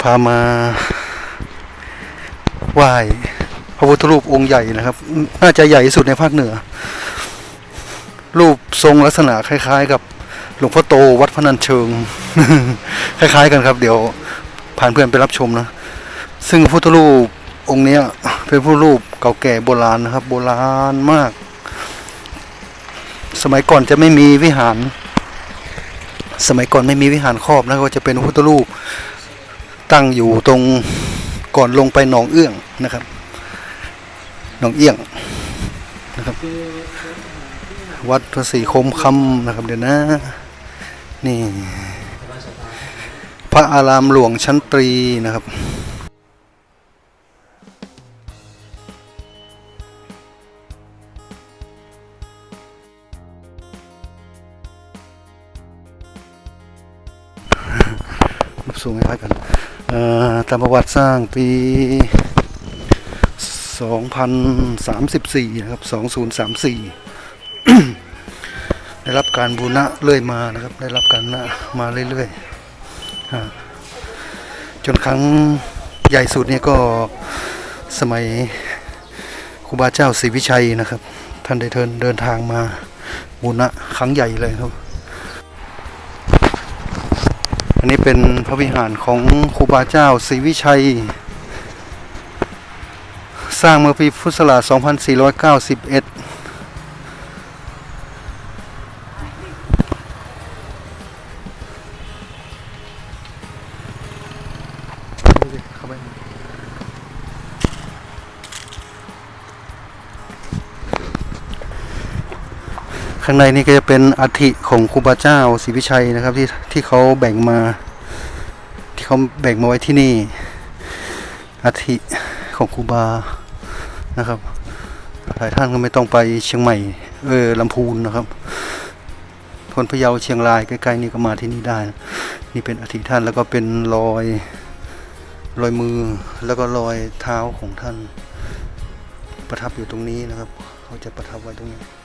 พามาไหว้พระพุทธรูปองค์ใหญ่นะครับ น่าจะใหญ่ที่สุดในภาคเหนือ รูปทรงลักษณะคล้าย ๆ กับหลวงพ่อโตวัดพนัญเชิง คล้าย ๆ กันครับ เดี๋ยวผ่านเพื่อนไปรับชมนะ ซึ่งพุทธรูปองค์นี้เป็นพุทธรูปเก่าแก่โบราณนะครับ โบราณมาก สมัยก่อนจะไม่มีวิหาร สมัยก่อนไม่มีวิหารครอบนะก็จะเป็นพุทธรูปตั้งอยู่ตรงก่อนลงไปหนองเอื้องนะครับหนองเอี้ยงนะครับ วัดพระศรีคมคำนะครับเดี๋ยวนะนี่ พระอารามหลวงชั้นตรีนะครับ สูงคล้ายๆกันตามประวัติสร้างปี 2034 นะครับ 2034 ได้รับการบูรณะเรื่อยมานะครับ ได้รับการนะมาเรื่อยๆ จนครั้งใหญ่สุดเนี่ยก็สมัยครูบาเจ้าศรีวิชัยนะครับ ท่านได้เดินเดินทางมาบูรณะครั้งใหญ่เลยครับ อันนี้เป็นพระวิหารของครูบาเจ้าศรีวิชัย สร้างเมื่อปีพุทธศักราช2491ข้า ข้างในนี่ก็จะเป็นอัฐิของครูบาเจ้าศรีวิชัยนะครับที่ที่เขาแบ่งมา ที่เขาแบ่งมาไว้ที่นี่อัฐิของครูบานะครับหลายท่านก็ไม่ต้องไปเชียงใหม่เออลำพูนนะครับคนพะเยาเชียงรายใกล้ๆนี่ก็มาที่นี่ได้ นี่เป็นอัฐิท่านแล้วก็เป็นรอยรอยมือแล้วก็รอยเท้าของท่าน ประทับอยู่ตรงนี้นะครับ เขาจะประทับไว้ตรงนี้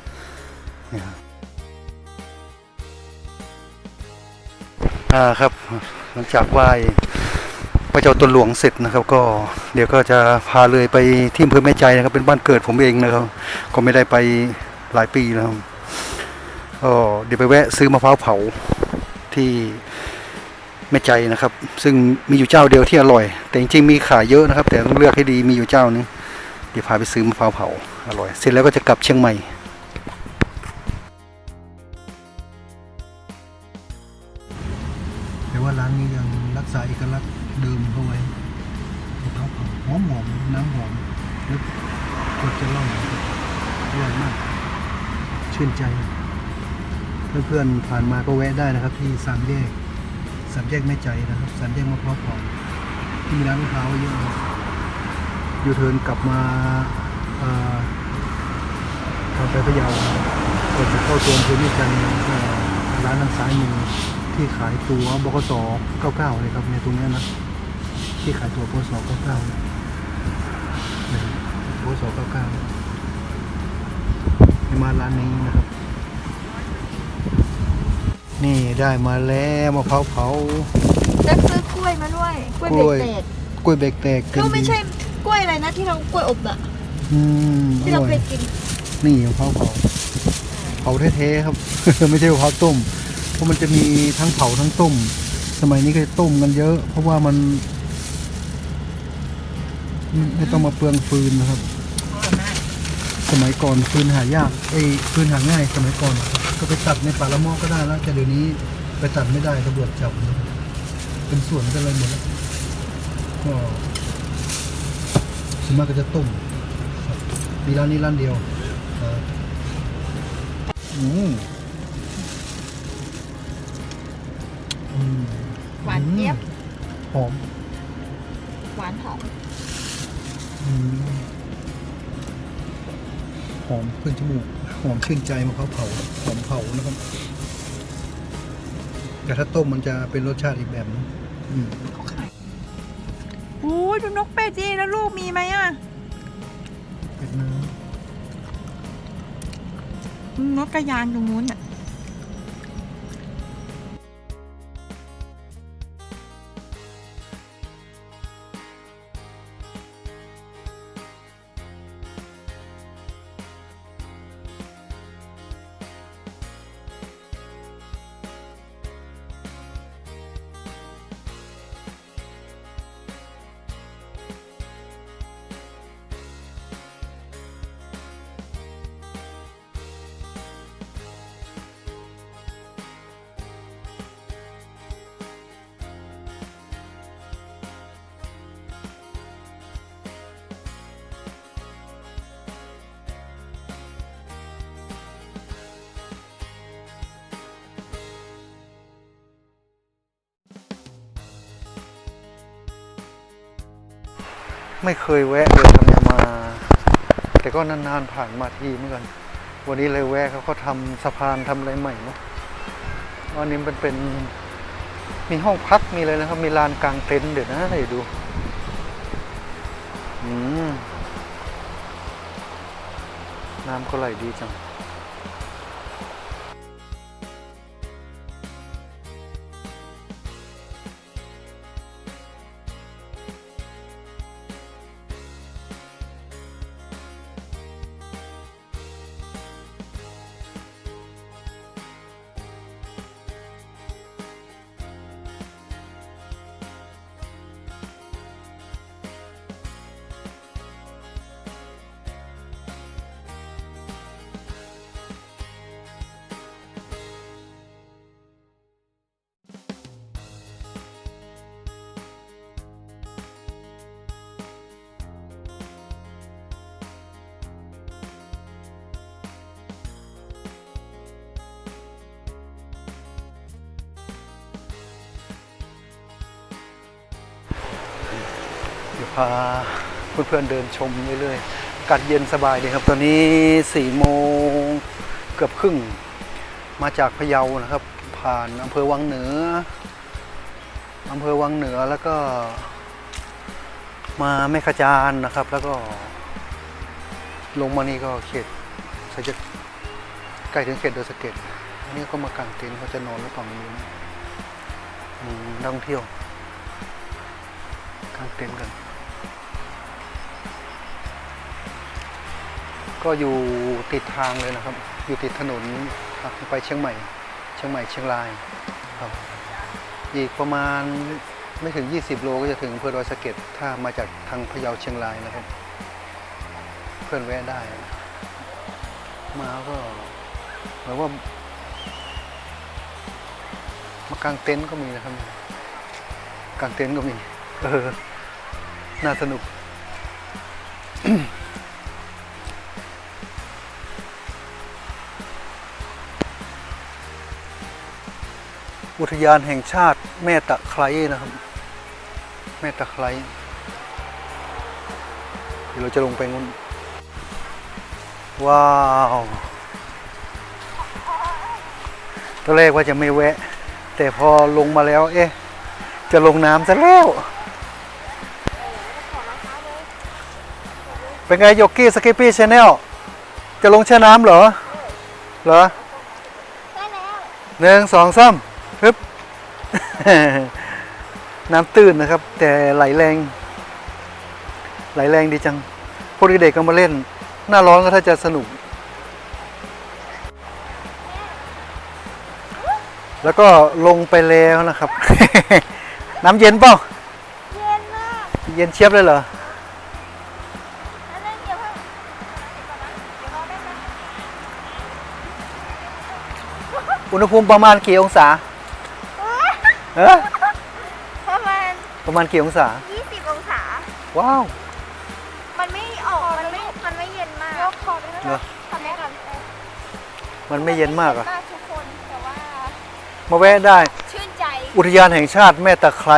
อ่าครับ หลังจากไหว้พระเจ้าตนหลวงเสร็จนะครับ ก็เดี๋ยวก็จะพาเลยไปที่อำเภอแม่ใจนะครับ เป็นบ้านเกิดผมเองนะครับ ก็ไม่ได้ไปหลายปีแล้วก็เดี๋ยวไปแวะซื้อมะพร้าวเผาที่แม่ใจนะครับ ซึ่งมีอยู่เจ้าเดียวที่อร่อย แต่จริงๆมีขายเยอะนะครับ แต่ต้องเลือกให้ดีมีอยู่เจ้านึงเดี๋ยวพาไปซื้อมะพร้าวเผาอร่อย เสร็จแล้วก็จะกลับเชียงใหม่ ร้านนี้ยังรักษาเอกลักษณ์เดิมเขาไว้วเผาหอมหอมน้ำหอมแล้วกดจะล่องอร่อยมาก ชื่นใจ เพื่อนๆผ่านมาก็แวะได้นะครับ ที่สามแยกสามแยกแม่ใจนะครับสามแยกมะพร้าวเผาที่มีร้านมะพร้าวเยอะเลยยูเทิร์นกลับมาเอ่อทางไปพะเยาก่อนจะเข้าตัวอำเภอแม่จันร้านทางซ้ายมือ ที่ขายตัวบกส99เลยครับในตรงเนี้ยนะที่ขายตัวบกส99เนี่ยบกส99ให้มาร้านนี้นะครับ นี่ได้มาแล้วมะพร้าวเผาจะซื้อกล้วยมาด้วยกล้วยกล้วยเบรกแตกกล้วยเบรกแตกก็ไม่ใช่กล้วยอะไรนะที่เรากล้วยอบอะอืมอที่เราร่อเคยยกินนี่มะพร้าวเผาเผาแท้ๆครับ ไม่ใช่มะพร้าวต้ม เพราะมันจะมีทั้งเผาทั้งต้ม สมัยนี้ก็ต้มกันเยอะ เพราะว่ามันไม่ต้องมาเปลืองฟืนนะครับ สมัยก่อนฟืนหายากไอ้ฟืนหาง่าย สมัยก่อน ก็ไปตัดในป่าละมอก็ได้แล้วแต่เดี๋ยวนี้ไปตัดไม่ได้ตำรวจจับนะครับเป็นส่วนเป็นอะไรหมดแล้วก็ส่วนมากก็จะต้มมีร้านนี้ร้านเดียวอืม หวานเจี๊ยบ หอม หวานหอม อืมหอมขึ้นจมูก หอมชื่นใจมะพร้าวเผา หอมเผานะครับแต่ถ้าต้มมันจะเป็นรสชาติอีกแบบนึงอืมโอ้ยดูนกเป็ดดิแล้วลูกมีไหมอะเป็ดน้นกกระยางตรงนู้นอะ ไม่เคยแวะเลยครับเนี่ยมา แต่ก็นานๆผ่านมาทีเหมือนกัน วันนี้เลยแวะเขาก็ทำสะพานทำอะไรใหม่เนาะวันนี้มันเป็นมีห้องพักมีเลยนะครับ มีลานกลางเต็นท์เดี๋ยวนะเดี๋ยวดูน้ำก็ไหลดีจัง เดี๋ยวพาเพื่อนๆเดินชมเรื่อยๆกาศเย็นสบายดีครับ ตอนนี้สี่โมงเกือบครึ่ง มาจากพะเยานะครับ ผ่านอำเภอวังเหนืออำเภอวังเหนือแล้วก็ มาแม่ขจานนะครับ แล้วก็ ลงมานี่ก็เขตสจะใกล้ถึงเขตโดยสเก็ดอันนี้ก็มากางเต็นท์เขาจะนอนหรือเปล่าไม่รู้นะนักท่องเที่ยวกางเต็นท์กัน ก็อยู่ติดทางเลยนะครับ อยู่ติดถนนทางไปเชียงใหม่ เชียงใหม่เชียงรายครับ อีกประมาณไม่ถึง 20 โลก็จะถึงอำเภอดอยสะเก็ดถ้ามาจากทางพะเยาเชียงรายนะครับ เพื่อนแวะได้ มาก็เหมือนว่ามากางเต็นท์ก็มีนะครับกางเต็นท์ก็มี เออ น่าสนุก อุทยานแห่งชาติแม่ตะไคร้นะครับ แม่ตะไคร้เดี๋ยวเราจะลงไปงูนว้าวตอนแรกว่าจะไม่แวะ แต่พอลงมาแล้ว เอ๊ะ จะลงน้ำซะแล้ว เป็นไงโยกี้สกิปปี้ชาแนลจะลงแช่น้ำเหรอ เหรอหนึ่งสองสาม น้ำตื้นนะครับ แต่ไหลแรง ไหลแรงดีจัง พวกเด็กๆก็มาเล่น หน้าร้อนก็ถ้าจะสนุก แล้วก็ลงไปแล้วนะครับ น้ำเย็นเปล่าเย็นมาก เย็นเชียบเลยเหรอแล้วเล่นเดี๋ยวเพิ่งเดี๋ยวรอได้ไหมอุณหภูมิประมาณกี่องศา เออประมาณ ประมาณกี่องศา 20 องศา ว้าว มันไม่ออก มันไม่ มันไม่เย็นมากยกคอไปเหรอ ทำได้กันมันไม่เย็นมากเหรอะมากทุกคน แต่ว่า มาแวะได้ ชื่นใจ อุทยานแห่งชาติแม่ตะไคร้